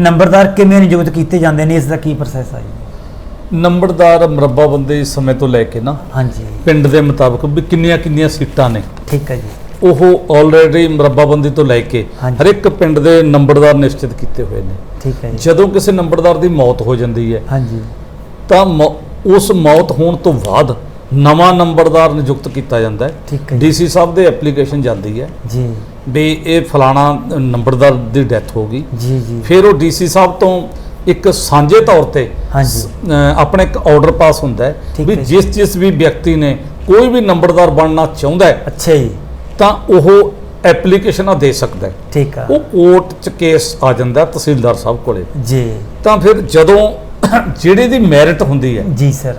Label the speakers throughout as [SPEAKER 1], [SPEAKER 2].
[SPEAKER 1] ਨੰਬਰਦਾਰ ਕਿਵੇਂ ਨਿਯੁਕਤ ਕੀਤੇ ਜਾਂਦੇ ਨੇ? ਇਸ ਦਾ ਕੀ ਪ੍ਰੋਸੈਸ ਹੈ ਜੀ?
[SPEAKER 2] ਨੰਬਰਦਾਰ ਮਰੱਬਾ ਬੰਦੇ ਸਮੇਂ ਤੋਂ ਲੈ ਕੇ ਨਾ
[SPEAKER 1] ਹਾਂਜੀ।
[SPEAKER 2] ਪਿੰਡ ਦੇ ਮੁਤਾਬਕ ਵੀ ਕਿੰਨੀਆਂ ਕਿੰਨੀਆਂ ਸੀਟਾਂ ਨੇ।
[SPEAKER 1] ਠੀਕ ਹੈ ਜੀ।
[SPEAKER 2] ਉਹ ਆਲਰੇਡੀ ਮਰੱਬਾਬੰਦੀ ਤੋਂ ਲੈ ਕੇ
[SPEAKER 1] ਹਾਂਜੀ।
[SPEAKER 2] ਹਰ ਇੱਕ ਪਿੰਡ ਦੇ ਨੰਬਰਦਾਰ ਨਿਸ਼ਚਿਤ ਕੀਤੇ ਹੋਏ ਨੇ।
[SPEAKER 1] ਠੀਕ ਹੈ ਜੀ।
[SPEAKER 2] ਜਦੋਂ ਕਿਸੇ ਨੰਬਰਦਾਰ ਦੀ ਮੌਤ ਹੋ ਜਾਂਦੀ ਹੈ
[SPEAKER 1] ਹਾਂਜੀ।
[SPEAKER 2] ਤਾਂ ਮੌ- ਉਸ ਮੌਤ ਹੋਣ ਤੋਂ ਬਾਅਦ ਨਵਾਂ ਨੰਬਰਦਾਰ ਨਿਯੁਕਤ ਕੀਤਾ ਜਾਂਦਾ ਹੈ।
[SPEAKER 1] ਠੀਕ ਹੈ ਜੀ।
[SPEAKER 2] ਡੀਸੀ ਸਾਹਿਬ ਦੇ ਐਪਲੀਕੇਸ਼ਨ ਜਾਂਦੀ ਹੈ।
[SPEAKER 1] ਜੀ।
[SPEAKER 2] ਵੀ ਇਹ ਫਲਾਣਾ ਨੰਬਰਦਾਰ ਦੀ ਡੈਥ ਹੋ ਗਈ।
[SPEAKER 1] ਜੀ ਜੀ।
[SPEAKER 2] ਫਿਰ ਉਹ ਡੀਸੀ ਸਾਹਿਬ ਤੋਂ ਇੱਕ ਸਾਂਝੇ ਤੌਰ ਤੇ ਆਪਣਾ ਇੱਕ ਆਰਡਰ ਪਾਸ ਹੁੰਦਾ ਹੈ ਵੀ। ਜਿਸ ਜਿਸ ਵੀ ਵਿਅਕਤੀ ਨੇ ਕੋਈ ਵੀ ਨੰਬਰਦਾਰ ਬਣਨਾ ਚਾਹੁੰਦਾ ਹੈ
[SPEAKER 1] ਅੱਛਾ ਜੀ।
[SPEAKER 2] ਤਾਂ ਉਹ ਐਪਲੀਕੇਸ਼ਨਾਂ ਦੇ ਸਕਦਾ ਹੈ।
[SPEAKER 1] ਠੀਕ ਆ।
[SPEAKER 2] ਉਹ ਕੋਰਟ 'ਚ ਕੇਸ ਆ ਜਾਂਦਾ ਤਹਿਸੀਲਦਾਰ ਸਾਹਿਬ ਕੋਲੇ।
[SPEAKER 1] ਜੀ।
[SPEAKER 2] ਤਾਂ ਫਿਰ ਜਦੋਂ ਜਿਹੜੇ ਦੀ ਮੈਰਿਟ ਹੁੰਦੀ ਹੈ
[SPEAKER 1] ਜੀ ਸਰ।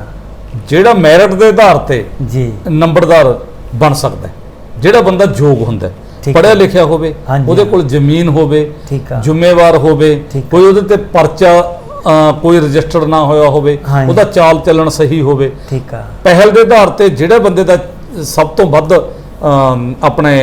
[SPEAKER 2] ਜਿਹੜਾ ਮੈਰਿਟ ਦੇ ਆਧਾਰ ਤੇ
[SPEAKER 1] ਜੀ।
[SPEAKER 2] ਨੰਬਰਦਾਰ ਬਣ ਸਕਦਾ ਜਿਹੜਾ ਬੰਦਾ ਯੋਗ ਹੁੰਦਾ ਹੈ। ਲਿਖਿਆ ਹੋਵੇ। ਉਹਦੇ ਕੋਲ ਜ਼ਮੀਨ ਹੋਵੇ ਜ਼ਿੰਮੇਵਾਰ ਹੋਵੇ। ਕੋਈ ਉਹਦੇ ਤੇ ਪਰਚਾ ਕੋਈ ਰਜਿਸਟਰਡ ਨਾ ਹੋਇਆ ਹੋਵੇ। ਉਹਦਾ ਚਾਲ ਚੱਲਣ ਸਹੀ ਹੋਵੇ
[SPEAKER 1] ਠੀਕ ਆ
[SPEAKER 2] ਪਹਿਲ ਦੇ ਆਧਾਰ ਤੇ ਜਿਹੜੇ ਬੰਦੇ ਦਾ ਸਭ ਤੋਂ ਵੱਧ ਆਪਣੇ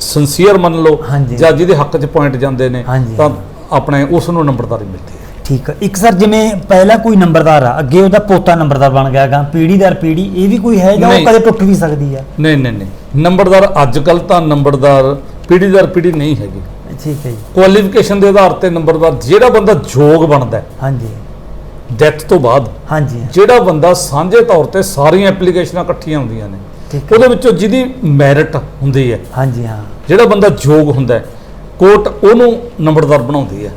[SPEAKER 2] ਸਿੰਸੀਅਰ ਮੰਨ ਲਓ। ਜਾਂ ਜਿਹਦੇ ਹੱਕ 'ਚ ਪੁਆਇੰਟ ਜਾਂਦੇ ਨੇ। ਤਾਂ ਆਪਣੇ ਉਸ ਨੂੰ ਨੰਬਰਦਾਰੀ ਮਿਲਦੀ ਹੈ
[SPEAKER 1] ਠੀਕ ਆ। ਇੱਕ ਸਰ ਜਿਵੇਂ ਪਹਿਲਾ ਕੋਈ ਨੰਬਰਦਾਰ ਆ ਅੱਗੇ ਉਹਦਾ ਪੋਤਾ ਨੰਬਰਦਾਰ ਬਣ ਗਿਆ ਗਾ ਪੀੜੀ ਦਰ ਪੀੜੀ ਇਹ ਵੀ ਕੋਈ ਹੈ ਜਾਂ ਉਹ
[SPEAKER 2] ਨਹੀਂ।
[SPEAKER 1] ਕਦੇ ਟੁੱਟ ਵੀ ਸਕਦੀ ਆ?
[SPEAKER 2] ਨਹੀਂ ਨਹੀਂ ਨਹੀਂ। ਨੰਬਰਦਾਰ ਅੱਜ ਕੱਲ ਤਾਂ ਨੰਬਰਦਾਰ ਪੀੜੀ ਦਰ ਪੀੜੀ ਨਹੀਂ ਹੈਗੀ।
[SPEAKER 1] ਠੀਕ ਹੈ ਜੀ।
[SPEAKER 2] ਕੁਆਲੀਫਿਕੇਸ਼ਨ ਦੇ ਆਧਾਰ ਤੇ ਨੰਬਰਦਾਰ ਜਿਹੜਾ ਬੰਦਾ ਯੋਗ ਬਣਦਾ
[SPEAKER 1] ਹਾਂਜੀ।
[SPEAKER 2] ਡੈਥ ਤੋਂ ਬਾਅਦ
[SPEAKER 1] ਹਾਂਜੀ।
[SPEAKER 2] ਜਿਹੜਾ ਬੰਦਾ ਸਾਂਝੇ ਤੌਰ ਤੇ ਸਾਰੀਆਂ ਐਪਲੀਕੇਸ਼ਨਾਂ ਇਕੱਠੀਆਂ ਹੁੰਦੀਆਂ ਨੇ
[SPEAKER 1] ਠੀਕ ਹੈ।
[SPEAKER 2] ਉਹਦੇ ਵਿੱਚੋਂ ਜਿਹਦੀ ਮੈਰਿਟ ਹੁੰਦੀ ਹੈ
[SPEAKER 1] ਹਾਂਜੀ ਹਾਂ।
[SPEAKER 2] ਜਿਹੜਾ ਬੰਦਾ ਯੋਗ ਹੁੰਦਾ ਹੈ ਕੋਰਟ ਉਹਨੂੰ ਨੰਬਰਦਾਰ ਬਣਾਉਂਦੀ ਹੈ।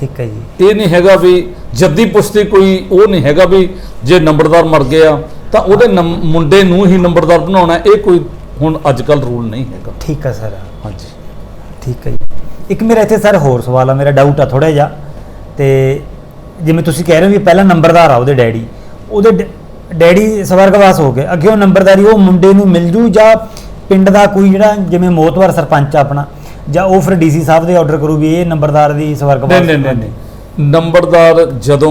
[SPEAKER 1] ਠੀਕ ਹੈ ਜੀ।
[SPEAKER 2] ਇਹ ਨਹੀਂ ਹੈਗਾ ਵੀ ਜੱਦੀ ਪੁਸ਼ਤੀ ਕੋਈ ਉਹ ਨਹੀਂ ਹੈਗਾ ਵੀ ਜੇ ਨੰਬਰਦਾਰ ਮਰ ਗਿਆ ਤਾਂ ਉਹਦੇ ਨੰਮ- ਮੁੰਡੇ ਨੂੰ ਹੀ ਨੰਬਰਦਾਰ ਬਣਾਉਣਾ ਹੈ। ਇਹ ਕੋਈ ਹੁਣ ਅੱਜ ਕੱਲ ਰੂਲ ਨਹੀਂ ਹੈਗਾ।
[SPEAKER 1] ਠੀਕ ਆ ਸਰ।
[SPEAKER 2] ਹਾਂਜੀ।
[SPEAKER 1] ਠੀਕ ਹੈ ਜੀ। ਇੱਕ ਮੇਰਾ ਇੱਥੇ ਸਰ ਹੋਰ ਸਵਾਲ ਆ ਮੇਰਾ ਡਾਊਟ ਆ ਥੋੜਾ ਜਿਹਾ। ਤੇ ਜਿਵੇਂ ਤੁਸੀਂ ਕਹਿ ਰਹੇ ਹੋ ਵੀ ਪਹਿਲਾ ਨੰਬਰਦਾਰ ਆ ਉਹਦੇ ਡੈਡੀ ਉਹਦੇ ਡ- ਡੈਡੀ ਸਵਰਗਵਾਸ ਹੋ ਗਏ। ਅੱਗੇ ਉਹ ਨੰਬਰਦਾਰੀ ਉਹ ਮੁੰਡੇ ਨੂੰ ਮਿਲ ਜੂ ਜਾਂ ਪਿੰਡ ਦਾ ਕੋਈ ਜਿਹੜਾ ਜਿਵੇਂ ਮੋਤਵਰ ਸਰਪੰਚ ਆ ਆਪਣਾ ਜਾਂ ਉਹ ਫਿਰ ਡੀਸੀ ਸਾਹਿਬ ਦੇ ਆਰਡਰ ਕਰੂ ਵੀ ਇਹ ਨੰਬਰਦਾਰ ਦੀ ਸਵਰਗਵਾਸ
[SPEAKER 2] ਨਹੀਂ ਨਹੀਂ ਨਹੀਂ ਨਹੀਂ। ਨੰਬਰਦਾਰ ਜਦੋਂ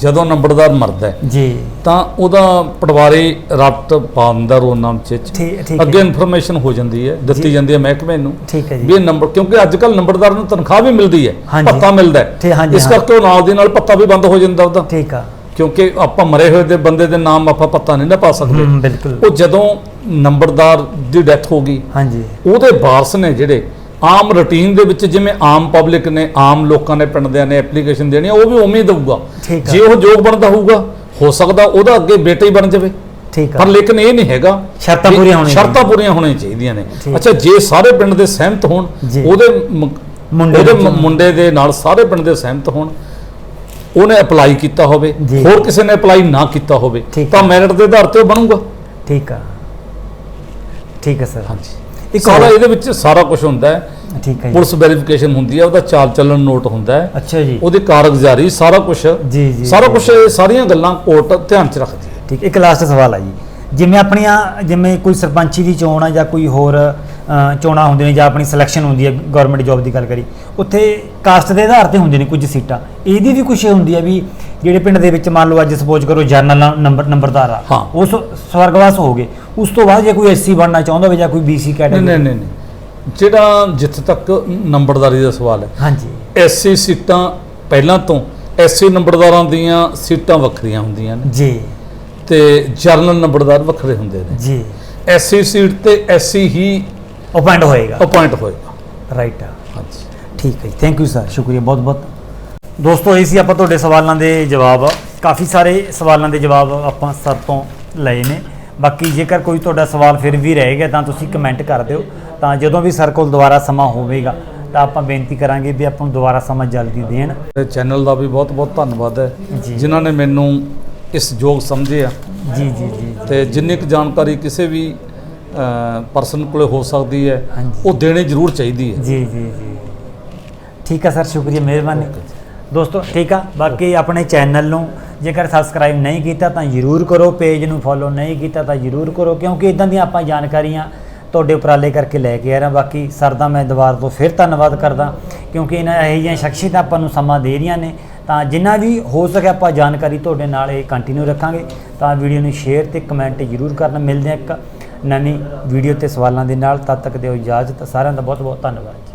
[SPEAKER 2] ਜਦੋਂ ਨੰਬਰਦਾਰ ਮਰਦਾ ਹੈ
[SPEAKER 1] ਜੀ।
[SPEAKER 2] ਤਾਂ ਉਹਦਾ ਪਟਵਾਰੀ ਰਪਟ ਪਾਉਂਦਾ ਰੋ ਨਾਮ ਚ
[SPEAKER 1] ਠੀਕ ਠੀਕ
[SPEAKER 2] ਅੱਗੇ
[SPEAKER 1] ਹੈ
[SPEAKER 2] ਇਨਫੋਰਮੇਸ਼ਨ ਹੋ ਜਾਂਦੀ ਹੈ ਦਿੱਤੀ। ਜਾਂਦੀ ਹੈ ਮਹਿਕਮੇ ਨੂੰ
[SPEAKER 1] ਠੀਕ ਹੈ
[SPEAKER 2] ਵੀ
[SPEAKER 1] ਜੀ
[SPEAKER 2] ਇਹ ਨੰਬਰ ਕਿਉਂਕਿ ਅੱਜ ਕੱਲ ਨੰਬਰਦਾਰ ਨੂੰ ਤਨਖਾਹ ਵੀ ਮਿਲਦੀ ਹੈ
[SPEAKER 1] ਹਾਂਜੀ।
[SPEAKER 2] ਭੱਤਾ ਮਿਲਦਾ
[SPEAKER 1] ਠੀਕ,
[SPEAKER 2] ਹੈ
[SPEAKER 1] ਹਾਂਜੀ,
[SPEAKER 2] ਇਸ
[SPEAKER 1] ਹਾਂ।
[SPEAKER 2] ਕਰਕੇ ਉਹ ਨਾਲ ਦੀ ਨਾਲ ਭੱਤਾ ਵੀ ਬੰਦ ਹੋ ਜਾਂਦਾ ਉਹਦਾ।
[SPEAKER 1] ਠੀਕ ਆ।
[SPEAKER 2] ਕਿਉਂਕਿ ਆਪਾਂ ਮਰੇ ਹੋਏ ਦੇ ਬੰਦੇ ਦੇ ਨਾਮ ਆਪਾਂ ਭੱਤਾ ਨਹੀਂ ਨਾ ਪਾ ਸਕਦੇ।
[SPEAKER 1] ਹਮ, ਬਿਲਕੁਲ।
[SPEAKER 2] ਉਹ ਜਦੋਂ ਨੰਬਰਦਾਰ ਦੀ ਡੈਥ ਹੋ ਗਈ
[SPEAKER 1] ਹਾਂਜੀ।
[SPEAKER 2] ਉਹਦੇ ਵਾਰਸ ਨੇ ਜਿਹੜੇ ਆਮ ਰੁਟੀਨ ਦੇ ਵਿੱਚ ਜਿਵੇਂ ਆਮ ਪਬਲਿਕ ਨੇ ਆਮ ਲੋਕਾਂ ਨੇ ਪਿੰਡ ਦਿਆਂ ਨੇ ਐਪਲੀਕੇਸ਼ਨ ਦੇਣੀ ਆ, ਉਹ ਵੀ ਉਵੇਂ ਦਊਗਾ
[SPEAKER 1] ਆ।
[SPEAKER 2] ਜੇ ਉਹ ਯੋਗ ਬਣਦਾ ਹੋਊਗਾ ਹੋ ਸਕਦਾ ਉਹਦਾ ਅੱਗੇ ਬੇਟਾ ਹੀ ਬਣ ਜਾਵੇ
[SPEAKER 1] ਠੀਕ ਆ
[SPEAKER 2] ਪਰ ਲੇਕਿਨ ਇਹ ਨਹੀਂ ਹੈਗਾ
[SPEAKER 1] ਸ਼ਰਤਾਂ ਪੂਰੀਆਂ ਹੋਣੀਆਂ
[SPEAKER 2] ਸ਼ਰਤਾਂ ਪੂਰੀਆਂ ਹੋਣੀਆਂ ਚਾਹੀਦੀਆਂ ਨੇ। ਅੱਛਾ ਜੇ ਸਾਰੇ ਪਿੰਡ ਦੇ ਸਹਿਮਤ ਹੋਣ। ਉਹਦੇ
[SPEAKER 1] ਮੁੰਡੇ ਦੇ
[SPEAKER 2] ਮੁੰਡੇ ਦੇ ਨਾਲ ਸਾਰੇ ਪਿੰਡ ਦੇ ਸਹਿਮਤ ਹੋਣ ਉਹਨੇ ਅਪਲਾਈ ਕੀਤਾ ਹੋਵੇ। ਹੋਰ ਕਿਸੇ ਨੇ ਅਪਲਾਈ ਨਾ ਕੀਤਾ ਹੋਵੇ ਤਾਂ
[SPEAKER 1] ਆ।
[SPEAKER 2] ਮੈਰਿਟ ਦੇ ਆਧਾਰ ਤੇ ਉਹ ਬਣੂਗਾ
[SPEAKER 1] ਠੀਕ ਆ ਠੀਕ ਹੈ ਸਰ
[SPEAKER 2] ਹਾਂਜੀ
[SPEAKER 1] ਇੱਕ
[SPEAKER 2] ਸਾਰਾ ਇਹਦੇ ਵਿੱਚ ਸਾਰਾ ਕੁਝ ਹੁੰਦਾ ਹੈ।
[SPEAKER 1] ਠੀਕ ਹੈ ਜੀ।
[SPEAKER 2] ਪੁਲਿਸ ਵੈਰੀਫਿਕੇਸ਼ਨ ਹੁੰਦੀ ਹੈ ਉਹਦਾ ਚਾਲ ਚੱਲਣ ਨੋਟ ਹੁੰਦਾ ਹੈ।
[SPEAKER 1] ਅੱਛਾ ਜੀ।
[SPEAKER 2] ਉਹਦੀ ਕਾਰਗੁਜ਼ਾਰੀ ਸਾਰਾ ਕੁਝ
[SPEAKER 1] ਜੀ ਜੀ
[SPEAKER 2] ਸਾਰਾ। ਕੁਝ ਸਾਰੀਆਂ ਗੱਲਾਂ ਕੋਰਟ ਧਿਆਨ ਚ ਰੱਖਦੀ ਹੈ।
[SPEAKER 1] ਠੀਕ ਇੱਕ ਲਾਸਟ ਸਵਾਲ ਆ ਜੀ। ਜਿਵੇਂ ਆਪਣੀਆਂ ਜਿਵੇਂ ਕੋਈ ਸਰਪੰਚੀ ਦੀ ਚੋਣ ਆ ਜਾਂ ਕੋਈ ਹੋਰ ਚੋਣਾਂ ਹੁੰਦੀਆਂ ਨੇ ਜਾਂ ਆਪਣੀ ਸਿਲੈਕਸ਼ਨ ਹੁੰਦੀ ਹੈ ਗਵਰਨਮੈਂਟ ਜੌਬ ਦੀ ਗੱਲ ਕਰੀ ਉੱਥੇ ਕਾਸਟ ਦੇ ਆਧਾਰ ਤੇ ਹੁੰਦੇ ਨੇ ਕੁਝ ਸੀਟਾਂ। ਇਹਦੀ ਵੀ ਕੁਝ ਹੁੰਦੀ ਹੈ ਵੀ ਜਿਹੜੇ ਪਿੰਡ ਦੇ ਵਿੱਚ ਮੰਨ ਲਓ ਅੱਜ ਸਪੋਜ਼ ਕਰੋ ਜਰਨਲ ਨੰਬਰ ਨੰਬਰਦਾਰ ਆ
[SPEAKER 2] ਹਾਂ।
[SPEAKER 1] ਉਸ ਸਵਰਗਵਾਸ ਹੋ ਗਏ। ਉਸ ਤੋਂ ਬਾਅਦ ਜੇ ਕੋਈ ਐਸਸੀ ਬਣਨਾ ਚਾਹੁੰਦਾ ਹੋਵੇ ਜਾਂ ਕੋਈ ਬੀਸੀ
[SPEAKER 2] ਨਹੀਂ
[SPEAKER 1] ਕੈਟਾਗਰੀ
[SPEAKER 2] ਨਹੀਂ ਨਹੀਂ ਨਹੀਂ। ਜਿਹੜਾ ਜਿੱਥੇ ਤੱਕ ਨੰਬਰਦਾਰੀ ਦਾ ਸਵਾਲ ਹੈ।
[SPEAKER 1] ਹਾਂਜੀ।
[SPEAKER 2] ਐਸਸੀ ਸੀਟਾਂ ਪਹਿਲਾਂ ਤੋਂ ਐਸਸੀ ਨੰਬਰਦਾਰਾਂ ਦੀਆਂ ਸੀਟਾਂ ਵੱਖਰੀਆਂ ਹੁੰਦੀਆਂ ਨੇ।
[SPEAKER 1] ਜੀ।
[SPEAKER 2] ਤੇ ਜਰਨਲ ਨੰਬਰਦਾਰ ਵੱਖਰੇ ਹੁੰਦੇ ਨੇ।
[SPEAKER 1] ਜੀ।
[SPEAKER 2] ਐਸਸੀ ਸੀਟ ਤੇ ਐਸਸੀ ਹੀ
[SPEAKER 1] ਅਪਾਇੰਟ ਹੋਏਗਾ।
[SPEAKER 2] ਅਪਾਇੰਟ ਹੋਏਗਾ।
[SPEAKER 1] ਰਾਈਟ
[SPEAKER 2] ਹਾਂਜੀ।
[SPEAKER 1] ਠੀਕ ਹੈ ਥੈਂਕ ਯੂ ਸਰ ਸ਼ੁਕਰੀਆ ਬਹੁਤ ਬਹੁਤ। ਦੋਸਤੋ ਇਹ ਸੀ ਆਪਾਂ ਤੁਹਾਡੇ ਸਵਾਲਾਂ ਦੇ ਜਵਾਬ। ਕਾਫੀ ਸਾਰੇ ਸਵਾਲਾਂ ਦੇ ਜਵਾਬ ਆਪਾਂ ਸਰ ਤੋਂ ਲਏ ਨੇ। ਬਾਕੀ ਜੇਕਰ ਕੋਈ ਤੁਹਾਡਾ ਸਵਾਲ ਫਿਰ ਵੀ ਰਹਿ ਗਿਆ ਤਾਂ ਤੁਸੀਂ ਕਮੈਂਟ ਕਰ ਦਿਓ। ਤਾਂ ਜਦੋਂ ਵੀ ਸਰ ਕੋਲ ਦੁਬਾਰਾ ਸਮਾਂ ਹੋਵੇਗਾ ਤਾਂ ਆਪਾਂ ਬੇਨਤੀ ਕਰਾਂਗੇ ਵੀ ਆਪਾਂ ਨੂੰ ਦੁਬਾਰਾ ਸਮਾਂ ਜਲਦੀ ਦੇਣ।
[SPEAKER 2] ਚੈਨਲ ਦਾ ਵੀ ਬਹੁਤ ਬਹੁਤ ਧੰਨਵਾਦ ਹੈ। ਜਿਨ੍ਹਾਂ ਨੇ ਮੈਨੂੰ ਇਸ ਯੋਗ ਸਮਝਿਆ
[SPEAKER 1] ਜੀ ਜੀ ਜੀ ਜੀ।
[SPEAKER 2] ਤੇ ਜਿੰਨੀ ਕੁ ਜਾਣਕਾਰੀ ਕਿਸੇ ਵੀ ਪਰਸਨ ਕੋਲੇ ਹੋ ਸਕਦੀ ਹੈ
[SPEAKER 1] ਹਾਂਜੀ।
[SPEAKER 2] ਉਹ ਦੇਣੀ ਜ਼ਰੂਰ ਚਾਹੀਦੀ ਹੈ।
[SPEAKER 1] ਜੀ ਜੀ ਜੀ। ਠੀਕ ਹੈ ਸਰ ਸ਼ੁਕਰੀਆ ਮਿਹਰਬਾਨੀ। ਦੋਸਤੋ ਠੀਕ ਆ? ਬਾਕੀ ਆਪਣੇ ਚੈਨਲ ਨੂੰ ਜੇਕਰ ਸਬਸਕ੍ਰਾਈਬ ਨਹੀਂ ਕੀਤਾ ਤਾਂ ਜਰੂਰ ਕਰੋ ਪੇਜ ਨੂੰ ਫੋਲੋ ਨਹੀਂ ਕੀਤਾ ਤਾਂ ਜਰੂਰ ਕਰੋ ਕਿਉਂਕਿ ਇਦਾਂ ਦੀਆਂ ਆਪਾਂ ਜਾਣਕਾਰੀਆਂ ਤੁਹਾਡੇ ਉਪਰਾਲੇ ਕਰਕੇ ਲੈ ਕੇ ਆ ਰਹੇ ਹਾਂ। ਬਾਕੀ ਸਰ ਦਾ ਮੈਂ ਦੁਬਾਰਾ ਤੋਂ ਫਿਰ ਧੰਨਵਾਦ ਕਰਦਾ ਕਿਉਂਕਿ ਇਹਨਾਂ ਇਹੋ ਜਿਹੀਆਂ ਸ਼ਖਸੀਅਤਾਂ ਆਪਾਂ ਨੂੰ ਸਮਾਂ ਦੇ ਰਹੀਆਂ ਨੇ। ਤਾਂ ਜਿੰਨਾ ਵੀ ਹੋ ਸਕੇ ਆਪਾਂ ਜਾਣਕਾਰੀ ਤੁਹਾਡੇ ਨਾਲ ਇਹ ਕੰਟੀਨਿਊ ਰੱਖਾਂਗੇ। ਤਾਂ ਵੀਡੀਓ ਨੂੰ ਸ਼ੇਅਰ ਤੇ ਕਮੈਂਟ ਜਰੂਰ ਕਰਨਾ। ਮਿਲਦੇ ਹਾਂ ਇੱਕ ਨਵੀਂ ਵੀਡੀਓ ਤੇ ਸਵਾਲਾਂ ਦੇ ਨਾਲ। ਤਦ ਤੱਕ ਦਿਓ ਇਜਾਜ਼ਤ। ਸਾਰਿਆਂ ਦਾ ਬਹੁਤ ਬਹੁਤ ਧੰਨਵਾਦ।